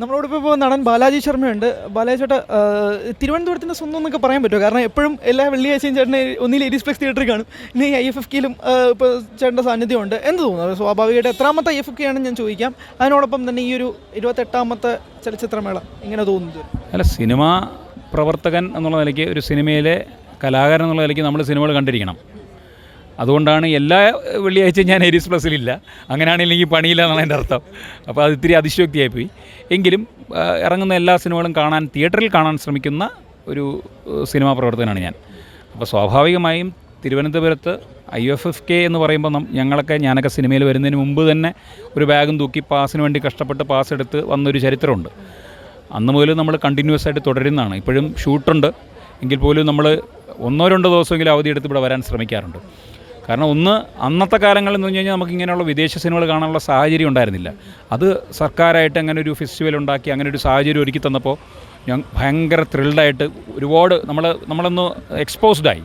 നമ്മളോടൊപ്പം ഇപ്പോൾ നടൻ ബാലാജി ശർമ്മയുണ്ട്. ബാലാജി ചേട്ടാ തിരുവനന്തപുരത്തിന്റെ സ്വന്തം എന്നൊക്കെ പറയാൻ പറ്റുമോ? കാരണം എപ്പോഴും എല്ലാ വെള്ളിയാഴ്ചയും ചേട്ടനെ ഒന്നിൽ എരീസ് ഫ്ലെക്സ് തിയേറ്ററിൽ കാണും. ഇനി ഐ എഫ് എഫ് കെയിലും ഇപ്പോൾ ചേട്ടന്റെ സാന്നിധ്യമുണ്ട്. എന്ത് തോന്നുന്നു? സ്വാഭാവികമായിട്ട് എത്രാമത്തെ ഐ എഫ് എഫ് കെ ആണെന്ന് ഞാൻ ചോദിക്കാം. അതിനോടൊപ്പം തന്നെ ഈ ഒരു ഇരുപത്തെട്ടാമത്തെ ചലച്ചിത്രമേള ഇങ്ങനെ തോന്നുന്നു? അല്ല സിനിമ പ്രവർത്തകൻ എന്നുള്ള നിലയ്ക്ക് ഒരു സിനിമയിലെ കലാകാരൻ എന്നുള്ള നിലയ്ക്ക് നമ്മൾ സിനിമകൾ കണ്ടിരിക്കണം. അതുകൊണ്ടാണ് എല്ലാ വെള്ളിയാഴ്ചയും ഞാൻ എരീസ് പ്ലസിലില്ല അങ്ങനെയാണെങ്കിൽ പണിയില്ല എന്നാണ് എന്റെ അർത്ഥം. അപ്പോൾ അത് ഇത്തിരി അതിശയോക്തിയായിപ്പോയി. എങ്കിലും ഇറങ്ങുന്ന എല്ലാ സിനിമകളും കാണാൻ തിയേറ്ററിൽ കാണാൻ ശ്രമിക്കുന്ന ഒരു സിനിമാ പ്രവർത്തകനാണ് ഞാൻ. അപ്പോൾ സ്വാഭാവികമായും തിരുവനന്തപുരത്ത് ഐ എഫ് എഫ് കെ എന്ന് പറയുമ്പോൾ ഞങ്ങളൊക്കെ ഞാനൊക്കെ സിനിമയിൽ വരുന്നതിന് മുമ്പ് തന്നെ ഒരു ബാഗും തൂക്കി പാസിന് വേണ്ടി കഷ്ടപ്പെട്ട് പാസ് എടുത്ത് വന്നൊരു ചരിത്രമുണ്ട്. അന്ന് മുതൽ നമ്മൾ കണ്ടിന്യൂസ് ആയിട്ട് തുടരുന്നതാണ്. ഇപ്പോഴും ഷൂട്ടുണ്ട്. എങ്കിൽ പോലും നമ്മൾ ഒന്നോ രണ്ടോ ദിവസമെങ്കിലും അവധി എടുത്ത് ഇവിടെ വരാൻ ശ്രമിക്കാറുണ്ട്. കാരണം ഒന്ന് അന്നത്തെ കാലങ്ങളിൽ എന്ന് പറഞ്ഞു കഴിഞ്ഞാൽ നമുക്ക് ഇങ്ങനെയുള്ള വിദേശ സിനിമകൾ കാണാനുള്ള സാഹചര്യം ഉണ്ടായിരുന്നില്ല. അത് സർക്കാരായിട്ട് അങ്ങനെ ഒരു ഫെസ്റ്റിവൽ ഉണ്ടാക്കി അങ്ങനെ ഒരു സാഹചര്യം ഒരുക്കി തന്നപ്പോൾ ഞാൻ ഭയങ്കര ത്രിൽഡായിട്ട് ഒരുപാട് നമ്മൾ നമ്മളൊന്ന് എക്സ്പോസ്ഡായി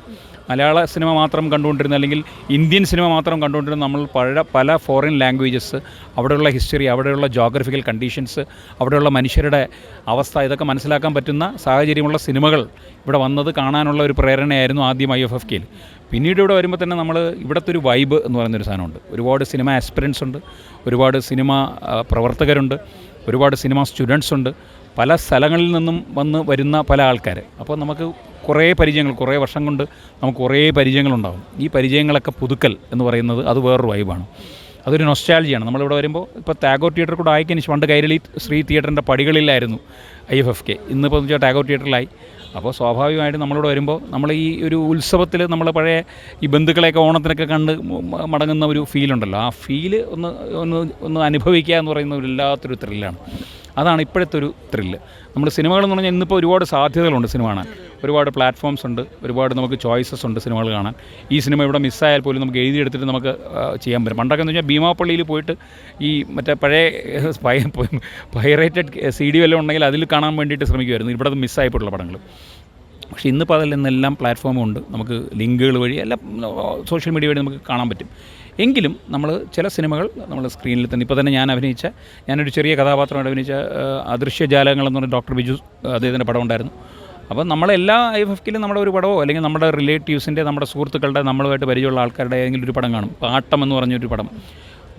മലയാള സിനിമ മാത്രം കണ്ടുകൊണ്ടിരുന്ന അല്ലെങ്കിൽ ഇന്ത്യൻ സിനിമ മാത്രം കണ്ടുകൊണ്ടിരുന്ന നമ്മൾ പല പല ഫോറിൻ ലാംഗ്വേജസ് അവിടെയുള്ള ഹിസ്റ്ററി അവിടെയുള്ള ജോഗ്രഫിക്കൽ കണ്ടീഷൻസ് അവിടെയുള്ള മനുഷ്യരുടെ അവസ്ഥ ഇതൊക്കെ മനസ്സിലാക്കാൻ പറ്റുന്ന സാഹചര്യമുള്ള സിനിമകൾ ഇവിടെ വന്നത് കാണാനുള്ള ഒരു പ്രേരണയായിരുന്നു ആദ്യം ഐ എഫ് എഫ് കെയിൽ പിന്നീട് ഇവിടെ വരുമ്പോൾ തന്നെ നമ്മൾ ഇവിടുത്തെ ഒരു വൈബ് എന്ന് പറയുന്നൊരു സാധനമുണ്ട്. ഒരുപാട് സിനിമ ആസ്പിറൻസ് ഉണ്ട്. ഒരുപാട് സിനിമ പ്രവർത്തകരുണ്ട്. ഒരുപാട് സിനിമ സ്റ്റുഡൻസ് ഉണ്ട്. പല സ്ഥലങ്ങളിൽ നിന്നും വന്ന് വരുന്ന പല ആൾക്കാർ അപ്പോൾ നമുക്ക് കുറേ പരിചയങ്ങൾ കുറേ വർഷം കൊണ്ട് നമുക്ക് കുറേ പരിചയങ്ങളുണ്ടാകും ഈ പരിചയങ്ങളൊക്കെ പുതുക്കൽ എന്ന് പറയുന്നത് അത് വേറൊരു വൈബാണ് അതൊരു നൊസ്റ്റാലജിയാണ് നമ്മളിവിടെ വരുമ്പോൾ ഇപ്പോൾ ടാഗോർ തിയേറ്റർ കൂടെ ആയിക്കഴിഞ്ഞ് പണ്ട് കൈരളി ശ്രീ തിയേറ്ററിന്റെ പടികളിലായിരുന്നു ഐ എഫ് എഫ് കെ. ഇന്നിപ്പോൾ വെച്ചാൽ ടാഗോർ തിയേറ്ററിലായി അപ്പോൾ സ്വാഭാവികമായിട്ടും നമ്മളിവിടെ വരുമ്പോൾ നമ്മൾ ഈ ഒരു ഉത്സവത്തിൽ നമ്മൾ പഴയ ഈ ബന്ധുക്കളെയൊക്കെ ഓണത്തിനൊക്കെ കണ്ട് മടങ്ങുന്ന ഒരു ഫീലുണ്ടല്ലോ ആ ഫീൽ ഒന്ന് ഒന്ന് ഒന്ന് അനുഭവിക്കുക എന്ന് പറയുന്ന ഒരു വല്ലാത്തൊരു ത്രില്ലാണ് അതാണ് ഇപ്പോഴത്തെ ഒരു ത്രില്ല് നമ്മൾ സിനിമകളെന്ന് പറഞ്ഞാൽ ഇന്നിപ്പോൾ ഒരുപാട് സാധ്യതകളുണ്ട് സിനിമ കാണാൻ. ഒരുപാട് പ്ലാറ്റ്ഫോംസ് ഉണ്ട് ഒരുപാട് നമുക്ക് ചോയ്സസ് ഉണ്ട് സിനിമകൾ കാണാൻ. ഈ സിനിമ ഇവിടെ മിസ്സായാൽ പോലും നമുക്ക് എഴുതിയെടുത്തിട്ട് നമുക്ക് ചെയ്യാൻ പറ്റും. പണ്ടൊക്കെ എന്ന് വെച്ചാൽ ഭീമാപ്പള്ളിയിൽ പോയിട്ട് ഈ മറ്റേ പഴയ പൈറേറ്റഡ് സി ഡി വല്ലതും ഉണ്ടെങ്കിൽ അതിൽ കാണാൻ വേണ്ടിയിട്ട് ശ്രമിക്കുമായിരുന്നു. ഇവിടെ അത് മിസ്സായപ്പോഴുള്ള പടങ്ങൾ. പക്ഷേ ഇന്നിപ്പോൾ അതിൽ നിന്നെല്ലാം പ്ലാറ്റ്ഫോമുണ്ട് നമുക്ക് ലിങ്കുകൾ വഴി എല്ലാം സോഷ്യൽ മീഡിയ വഴി നമുക്ക് കാണാൻ പറ്റും. എങ്കിലും നമ്മൾ ചില സിനിമകൾ നമ്മൾ സ്ക്രീനിൽ തന്നെ ഇപ്പോൾ തന്നെ ഞാൻ അഭിനയിച്ച ഞാനൊരു ചെറിയ കഥാപാത്രമായിട്ട് അഭിനയിച്ച അദൃശ്യ അദൃശ്യജാലങ്ങൾ എന്ന് പറഞ്ഞ ഡോക്ടർ ബിജു അദ്ദേഹത്തിന്റെ പടം ഉണ്ടായിരുന്നു. അപ്പോൾ നമ്മളെല്ലാ ഐ എഫ് എഫിലും നമ്മുടെ ഒരു പടമോ അല്ലെങ്കിൽ നമ്മുടെ റിലേറ്റീവ്സിന്റെ നമ്മുടെ സുഹൃത്തുക്കളുടെ നമ്മളുമായിട്ട് പരിചയമുള്ള ആൾക്കാരുടെ ഏതെങ്കിലും ഒരു പടം കാണും. പാട്ടം എന്ന് പറഞ്ഞൊരു പടം.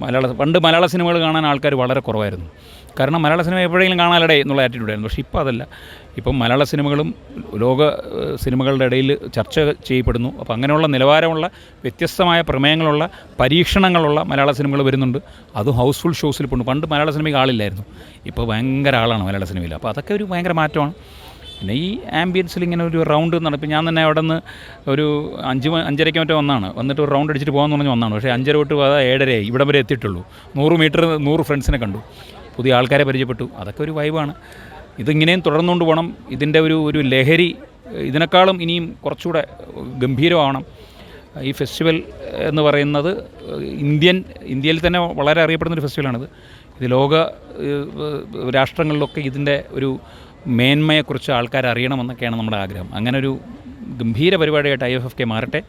മലയാള പണ്ട് മലയാള സിനിമകൾ കാണാൻ ആൾക്കാർ വളരെ കുറവായിരുന്നു. കാരണം മലയാള സിനിമ എപ്പോഴെങ്കിലും കാണാനിടേ എന്നുള്ള ആറ്റിറ്റ്യൂഡ് ആയിരുന്നു. പക്ഷേ ഇപ്പോൾ അതല്ല. ഇപ്പം മലയാള സിനിമകളും ലോക സിനിമകളുടെ ഇടയിൽ ചർച്ച ചെയ്യപ്പെടുന്നു. അപ്പോൾ അങ്ങനെയുള്ള നിലവാരമുള്ള വ്യത്യസ്തമായ പ്രമേയങ്ങളുള്ള പരീക്ഷണങ്ങളുള്ള മലയാള സിനിമകൾ വരുന്നുണ്ട്. അതും ഹൗസ്ഫുൾ ഷോസിൽ പോകുന്നു പണ്ട് മലയാള സിനിമയ്ക്ക് ആളില്ലായിരുന്നു. ഇപ്പോൾ ഭയങ്കര ആളാണ് മലയാള സിനിമയിൽ. അപ്പോൾ അതൊക്കെ ഒരു ഭയങ്കര മാറ്റമാണ്. പിന്നെ ഈ ആംബിയൻസിൽ ഇങ്ങനെ ഒരു റൗണ്ട് നടക്കും ഞാൻ തന്നെ അവിടെ നിന്ന് ഒരു അഞ്ച് അഞ്ചരയ്ക്ക് മറ്റോ വന്നാണ്. വന്നിട്ട് ഒരു റൗണ്ട് അടിച്ചിട്ട് പോകാമെന്ന് പറഞ്ഞ് വന്നാണ്. പക്ഷേ അഞ്ചര തൊട്ട് ഏഴരയായി. ഇവിടം വരെ എത്തിയിട്ടുള്ളൂ. നൂറ് മീറ്റർ നൂറ് ഫ്രണ്ട്സിനെ കണ്ടു. പുതിയ ആൾക്കാരെ പരിചയപ്പെട്ടു. അതൊക്കെ ഒരു വൈബാണ് ഇതിങ്ങനെയും തുടർന്നുകൊണ്ട് പോകണം ഇതിന്റെ ഒരു ഒരു ലഹരി ഇതിനേക്കാളും ഇനിയും കുറച്ചുകൂടെ ഗംഭീരമാവണം. ഈ ഫെസ്റ്റിവൽ എന്ന് പറയുന്നത് ഇന്ത്യൻ ഇന്ത്യയിൽ തന്നെ വളരെ അറിയപ്പെടുന്ന ഒരു ഫെസ്റ്റിവലാണിത് ഇത് ലോക രാഷ്ട്രങ്ങളിലൊക്കെ ഇതിന്റെ ഒരു മേന്മയെക്കുറിച്ച് ആൾക്കാർ അറിയണമെന്നൊക്കെയാണ് നമ്മുടെ ആഗ്രഹം. അങ്ങനെ ഒരു ഗംഭീര പരിപാടിയായിട്ട് ഐ എഫ് എഫ് കെ മാറട്ടെ.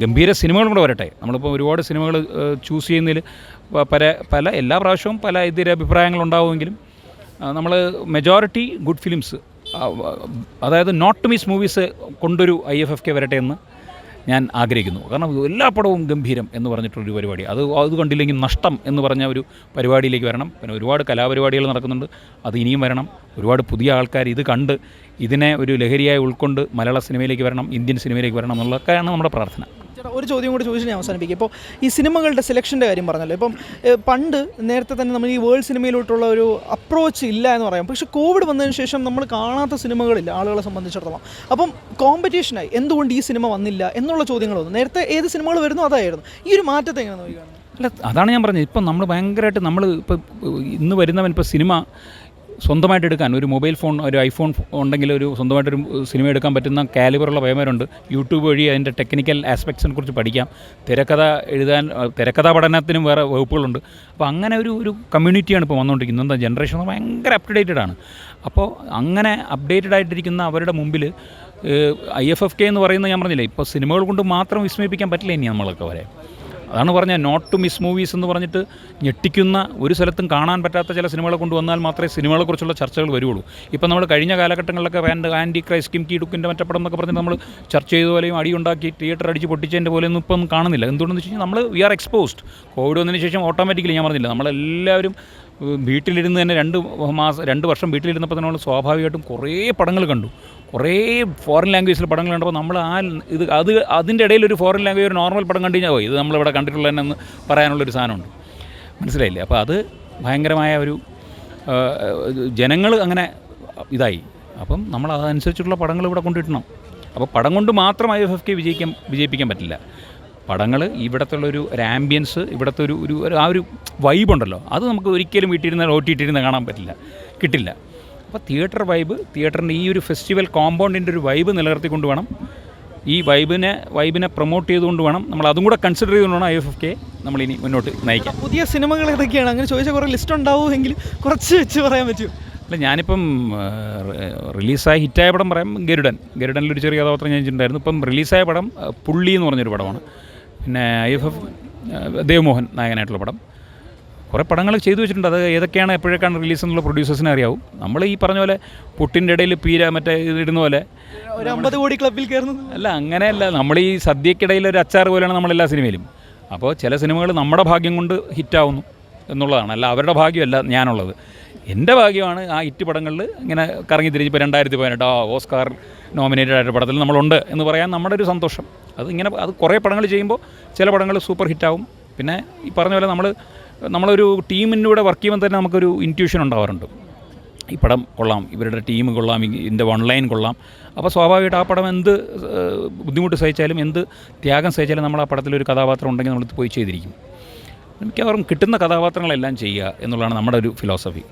ഗംഭീര സിനിമകളും കൂടെ വരട്ടെ. നമ്മളിപ്പോൾ ഒരുപാട് സിനിമകൾ ചൂസ് ചെയ്യുന്നതിൽ പല പല എല്ലാ പ്രാവശ്യവും പല ഇതിര അഭിപ്രായങ്ങളുണ്ടാവുമെങ്കിലും നമ്മൾ മെജോറിറ്റി ഗുഡ് ഫിലിംസ് അതായത് നോട്ട് മിസ് മൂവീസ് കൊണ്ടൊരു ഐ എഫ് എഫ് കെ വരട്ടെ എന്ന് ഞാൻ ആഗ്രഹിക്കുന്നു. കാരണം എല്ലാ പടവും ഗംഭീരം എന്ന് പറഞ്ഞിട്ടൊരു പരിപാടി. അത് അത് കണ്ടില്ലെങ്കിൽ നഷ്ടം എന്ന് പറഞ്ഞ ഒരു പരിപാടിയിലേക്ക് വരണം. പിന്നെ ഒരുപാട് കലാപരിപാടികൾ നടക്കുന്നുണ്ട്. അത് ഇനിയും വരണം. ഒരുപാട് പുതിയ ആൾക്കാർ ഇത് കണ്ട് ഇതിനെ ഒരു ലഹരിയായി ഉൾക്കൊണ്ട് മലയാള സിനിമയിലേക്ക് വരണം ഇന്ത്യൻ സിനിമയിലേക്ക് വരണം എന്നുള്ളതൊക്കെയാണ് നമ്മുടെ പ്രാർത്ഥന. ചേട്ടാ ഒരു ചോദ്യം കൂടി ചോദിച്ചു ഞാൻ അവസാനിപ്പിക്കും. ഇപ്പോൾ ഈ സിനിമകളുടെ സെലക്ഷന്റെ കാര്യം പറഞ്ഞല്ലോ. ഇപ്പം പണ്ട് നേരത്തെ തന്നെ നമ്മൾ ഈ വേൾഡ് സിനിമയിലോട്ടുള്ള ഒരു അപ്രോച്ച് ഇല്ല എന്ന് പറയാം. പക്ഷേ കോവിഡ് വന്നതിന് ശേഷം നമ്മൾ കാണാത്ത സിനിമകളില്ല ആളുകളെ സംബന്ധിച്ചിടത്തോളം. അപ്പം കോമ്പറ്റീഷനായി എന്തുകൊണ്ട് ഈ സിനിമ വന്നില്ല എന്നുള്ള ചോദ്യങ്ങൾ വന്നു. നേരത്തെ ഏത് സിനിമകൾ വരുന്നു അതായിരുന്നു. ഈ ഒരു മാറ്റത്തെ എങ്ങനെ നോക്കിയാണ് അല്ല അതാണ് ഞാൻ പറഞ്ഞത്. ഇപ്പം നമ്മൾ ഭയങ്കരമായിട്ട് നമ്മൾ ഇപ്പോൾ ഇന്ന് വരുന്നവൻ ഇപ്പോൾ സിനിമ സ്വന്തമായിട്ട് എടുക്കാൻ ഒരു മൊബൈൽ ഫോൺ ഒരു ഐഫോൺ ഉണ്ടെങ്കിൽ ഒരു സ്വന്തമായിട്ടൊരു സിനിമ എടുക്കാൻ പറ്റുന്ന കാലിബറുള്ള പയ്യന്മാരുണ്ട്. യൂട്യൂബ് വഴി അതിന്റെ ടെക്നിക്കൽ ആസ്പെക്ട്സിനെ കുറിച്ച് പഠിക്കാം. തിരക്കഥ എഴുതാൻ തിരക്കഥ പഠനത്തിനും വേറെ വകുപ്പുകളുണ്ട്. അപ്പോൾ അങ്ങനെ ഒരു ഒരു കമ്മ്യൂണിറ്റിയാണ് ഇപ്പോൾ വന്നുകൊണ്ടിരിക്കുന്നത്. എന്താ ജനറേഷൻ ഭയങ്കര അപ് ടു ഡേറ്റഡ് ആണ്. അപ്പോൾ അങ്ങനെ അപ്ഡേറ്റഡ് ആയിട്ടിരിക്കുന്ന അവരുടെ മുമ്പിൽ ഐ എഫ് എഫ് കെ എന്ന് പറയുന്നത് ഞാൻ പറഞ്ഞില്ലേ ഇപ്പോൾ സിനിമകൾ കൊണ്ട് മാത്രം വിസ്മയിപ്പിക്കാൻ പറ്റില്ല ഇനി നമ്മളൊക്കെ വരെ അതാണ് പറഞ്ഞ നോട്ട് ടു മിസ് മൂവീസ് എന്ന് പറഞ്ഞിട്ട് ഞെട്ടിക്കുന്ന ഒരു സ്ഥലത്തും കാണാൻ പറ്റാത്ത ചില സിനിമകളെ കൊണ്ടുവന്നാൽ മാത്രമേ സിനിമകളെക്കുറിച്ചുള്ള ചർച്ചകൾ വരുള്ളൂ. ഇപ്പം നമ്മൾ കഴിഞ്ഞ കാലഘട്ടങ്ങളിലൊക്കെ and anti Christ Kim Ki ഡുക്കിന്റെ മറ്റപ്പടം പടം എന്നൊക്കെ പറഞ്ഞ് നമ്മൾ ചർച്ച ചെയ്ത പോലെയും അടിയുണ്ടാക്കി തിയേറ്റർ അടിച്ച് പൊട്ടിച്ചതിന്റെ പോലെയൊന്നും ഇപ്പം കാണുന്നില്ല. എന്തുകൊണ്ടെന്ന് വെച്ച് കഴിഞ്ഞാൽ നമ്മൾ വി ആർ എക്സ്പോസ്ഡ് കോവിഡ് വന്നതിന് ശേഷം ഓട്ടോമാറ്റിക്കലി ഞാൻ പറഞ്ഞില്ല. നമ്മളെല്ലാവരും വീട്ടിലിരുന്ന് തന്നെ രണ്ട് മാസം രണ്ട് വർഷം വീട്ടിലിരുന്നപ്പോൾ തന്നെ നമ്മൾ സ്വാഭാവികമായിട്ടും കുറേ പടങ്ങൾ കണ്ടു. കുറേ ഫോറിൻ ലാംഗ്വേജിൽ പടങ്ങൾ കണ്ടപ്പോൾ നമ്മൾ ആ ഇത് അത് അതിന്റെ ഇടയിൽ ഒരു ഫോറിൻ ലാംഗ്വേജ് ഒരു നോർമൽ പടം കണ്ടു കഴിഞ്ഞാൽ ഇത് നമ്മളിവിടെ കണ്ടിട്ടുള്ള തന്നെ എന്ന് പറയാനുള്ളൊരു സാധനമുണ്ട്. മനസ്സിലായില്ലേ? അപ്പോൾ അത് ഭയങ്കരമായ ഒരു ജനങ്ങൾ അങ്ങനെ ഇതായി. അപ്പം നമ്മൾ അതനുസരിച്ചുള്ള പടങ്ങൾ ഇവിടെ കൊണ്ടിട്ടണം അപ്പോൾ പടം കൊണ്ട് മാത്രം ഐ എഫ് എഫ് കെ വിജയിക്കാൻ വിജയിപ്പിക്കാൻ പറ്റില്ല. പടങ്ങൾ ഇവിടത്തുള്ള ഒരു ഒരു ആംബിയൻസ് ഇവിടുത്തെ ഒരു ഒരു ആ ഒരു വൈബുണ്ടല്ലോ അത് നമുക്ക് ഒരിക്കലും വീട്ടിലിരുന്ന് ഒ ടി ഇരുന്ന് കാണാൻ പറ്റില്ല കിട്ടില്ല. അപ്പോൾ തിയേറ്റർ വൈബ് തിയേറ്ററിന്റെ ഈ ഒരു ഫെസ്റ്റിവൽ കോമ്പൗണ്ടിന്റെ ഒരു വൈബ് നിലനിർത്തിക്കൊണ്ട് വേണം. ഈ വൈബിനെ വൈബിനെ പ്രൊമോട്ട് ചെയ്തുകൊണ്ട് വേണം. നമ്മൾ അതും കൂടെ കൺസിഡർ ചെയ്തുകൊണ്ട് വേണം ഐ എഫ് എഫ് കെ നമ്മളിനി മുന്നോട്ട് നയിക്കാം പുതിയ സിനിമകൾ ഏതൊക്കെയാണ്? അങ്ങനെ ചോദിച്ചാൽ കുറേ ലിസ്റ്റ് ഉണ്ടാവുമെങ്കിൽ കുറച്ച് വെച്ച് പറയാൻ പറ്റുമോ അല്ല ഞാനിപ്പം റിലീസായ റിലീസായി ഹിറ്റായ പടം പറയാം. ഗരുഡൻ. ഗരുഡനിലൊരു ചെറിയ കഥാപാത്രം ഞാൻ ചെയ്തിട്ടുണ്ടായിരുന്നു ഇപ്പം റിലീസായ പടം പുള്ളി എന്ന് പറഞ്ഞൊരു പടമാണ്. പിന്നെ ഐ എഫ് എഫ് ദേവ്മോഹൻ നായകനായിട്ടുള്ള പടം. കുറേ പടങ്ങൾ ചെയ്തു വെച്ചിട്ടുണ്ട്. അത് ഏതൊക്കെയാണ് എപ്പോഴൊക്കെയാണ് റിലീസ് എന്നുള്ള പ്രൊഡ്യൂസേഴ്സിനെ അറിയാവും. നമ്മൾ ഈ പറഞ്ഞ പോലെ പുട്ടിന്റെ ഇടയിൽ പീര മറ്റേ ഇടുന്ന പോലെ ഒരു അമ്പത് കോടി ക്ലബിൽ കയറുന്നത്? അല്ല അങ്ങനെയല്ല. നമ്മൾ ഈ സദ്യക്കിടയിൽ ഒരു അച്ചാർ പോലെയാണ് നമ്മളെല്ലാ സിനിമയിലും. അപ്പോൾ ചില സിനിമകൾ നമ്മുടെ ഭാഗ്യം കൊണ്ട് ഹിറ്റാവുന്നു എന്നുള്ളതാണ്. അല്ല അവരുടെ ഭാഗ്യമല്ല ഞാനുള്ളത്. എന്റെ ഭാഗ്യമാണ് ആ ഹിറ്റ് പടങ്ങളിൽ ഇങ്ങനെ കറങ്ങി തിരിഞ്ഞ് ഇപ്പോൾ രണ്ടായിരത്തി പതിനെട്ട് ആ ഓസ്കാർ നോമിനേറ്റഡ് ആയിട്ട് പടത്തിൽ നമ്മളുണ്ട് എന്ന് പറയാൻ നമ്മുടെ ഒരു സന്തോഷം. അത് ഇങ്ങനെ അത് കുറേ പടങ്ങൾ ചെയ്യുമ്പോൾ ചില പടങ്ങൾ സൂപ്പർ ഹിറ്റാവും പിന്നെ ഈ പറഞ്ഞ പോലെ നമ്മൾ നമ്മളൊരു ടീമിന്റെ കൂടെ വർക്ക് ചെയ്യുമ്പോൾ തന്നെ നമുക്കൊരു ഇന്റ്യൂഷൻ ഉണ്ടാവാറുണ്ട്. ഈ പടം കൊള്ളാം ഇവരുടെ ടീം കൊള്ളാം ഇതിന്റെ ഓൺലൈൻ കൊള്ളാം. അപ്പോൾ സ്വാഭാവികമായിട്ട് ആ പടം എന്ത് ബുദ്ധിമുട്ട് സഹിച്ചാലും എന്ത് ത്യാഗം സഹിച്ചാലും നമ്മൾ ആ പടത്തിലൊരു കഥാപാത്രം ഉണ്ടെങ്കിൽ നമ്മളിത് പോയി ചെയ്തിരിക്കും. മിക്കവാറും കിട്ടുന്ന കഥാപാത്രങ്ങളെല്ലാം ചെയ്യുക എന്നുള്ളതാണ് നമ്മുടെ ഒരു ഫിലോസഫി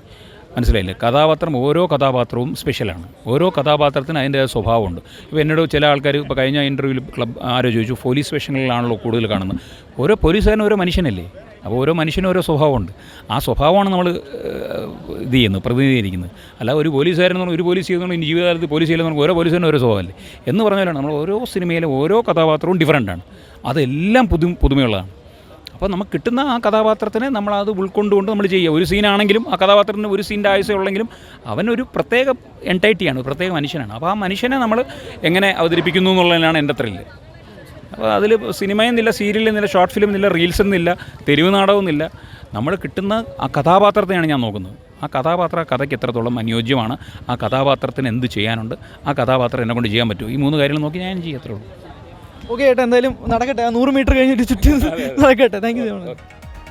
മനസ്സിലായില്ലേ? കഥാപാത്രം ഓരോ കഥാപാത്രവും സ്പെഷ്യലാണ് ഓരോ കഥാപാത്രത്തിന് അതിന്റെ സ്വഭാവമുണ്ട്. ഇപ്പോൾ എന്നോട് ചില ആൾക്കാർ ഇപ്പോൾ കഴിഞ്ഞ ഇന്റർവ്യൂവിൽ ക്ലബ് ആരോ ചോദിച്ചു പോലീസ് വേഷങ്ങളിലാണല്ലോ കൂടുതൽ കാണുന്നത്? ഓരോ പോലീസുകാരനും ഓരോ മനുഷ്യനല്ലേ? അപ്പോൾ ഓരോ മനുഷ്യനും ഓരോ സ്വഭാവമുണ്ട്. ആ സ്വഭാവമാണ് നമ്മൾ ഇത് ചെയ്യുന്നത് പ്രതിനിധീകരിക്കുന്നത്. അല്ല ഒരു പോലീസുകാരൻ എന്ന് പറഞ്ഞാൽ ഒരു പോലീസ് ചെയ്യുന്ന ഇനി ജീവിതകാലത്ത് പോലീസ് ചെയ്യുന്ന ഓരോ പോലീസുകാരനും ഓരോ സ്വഭാവമല്ലേ? എന്ന് പറഞ്ഞാലാണ് നമ്മൾ ഓരോ സിനിമയിലെ ഓരോ കഥാപാത്രവും ഡിഫറന്റാണ് അതെല്ലാം പുതു പുതുമയുള്ളതാണ്. അപ്പോൾ നമുക്ക് കിട്ടുന്ന ആ കഥാപാത്രത്തിനെ നമ്മൾ അത് ഉൾക്കൊണ്ടുകൊണ്ട് നമ്മൾ ചെയ്യുക. ഒരു സീനാണെങ്കിലും ആ കഥാപാത്രത്തിന് ഒരു സീന്റെ ആവശ്യം ഉള്ളെങ്കിലും അവനൊരു പ്രത്യേക എന്റൈറ്റിയാണ് പ്രത്യേക മനുഷ്യനാണ്. അപ്പോൾ ആ മനുഷ്യനെ നമ്മൾ എങ്ങനെ അവതരിപ്പിക്കുന്നു എന്നുള്ളതിനാണ് എന്റെ ത്രില്ല് അപ്പോൾ അതിൽ സിനിമയെന്നില്ല സീരിയലെന്നില്ല ഷോർട്ട് ഫിലിം എന്നില്ല റീൽസ് എന്നില്ല തെരുവ് നാടകമൊന്നുമില്ല നമ്മൾ കിട്ടുന്ന ആ കഥാപാത്രത്തെയാണ് ഞാൻ നോക്കുന്നത്. ആ കഥാപാത്ര കഥയ്ക്ക് എത്രത്തോളം അനുയോജ്യമാണ് ആ കഥാപാത്രത്തിന് എന്ത് ചെയ്യാനുണ്ട് ആ കഥാപാത്രം എന്നെ കൊണ്ട് ചെയ്യാൻ പറ്റുമോ? ഈ മൂന്ന് കാര്യങ്ങൾ നോക്കി ഞാൻ ചെയ്യത്രേ ഉള്ളൂ. ഓക്കെ ഏട്ടാ എന്തായാലും നടക്കട്ടെ. നൂറ് മീറ്റർ കഴിഞ്ഞിട്ട് ചുറ്റും നടക്കട്ടെ. താങ്ക് യു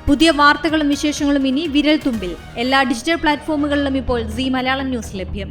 പുതിയ വാർത്തകളും വിശേഷങ്ങളും ഇനി വിരൽ തുമ്പിൽ എല്ലാ ഡിജിറ്റൽ പ്ലാറ്റ്ഫോമുകളിലും ഇപ്പോൾ സി മലയാളം ന്യൂസ് ലഭ്യം.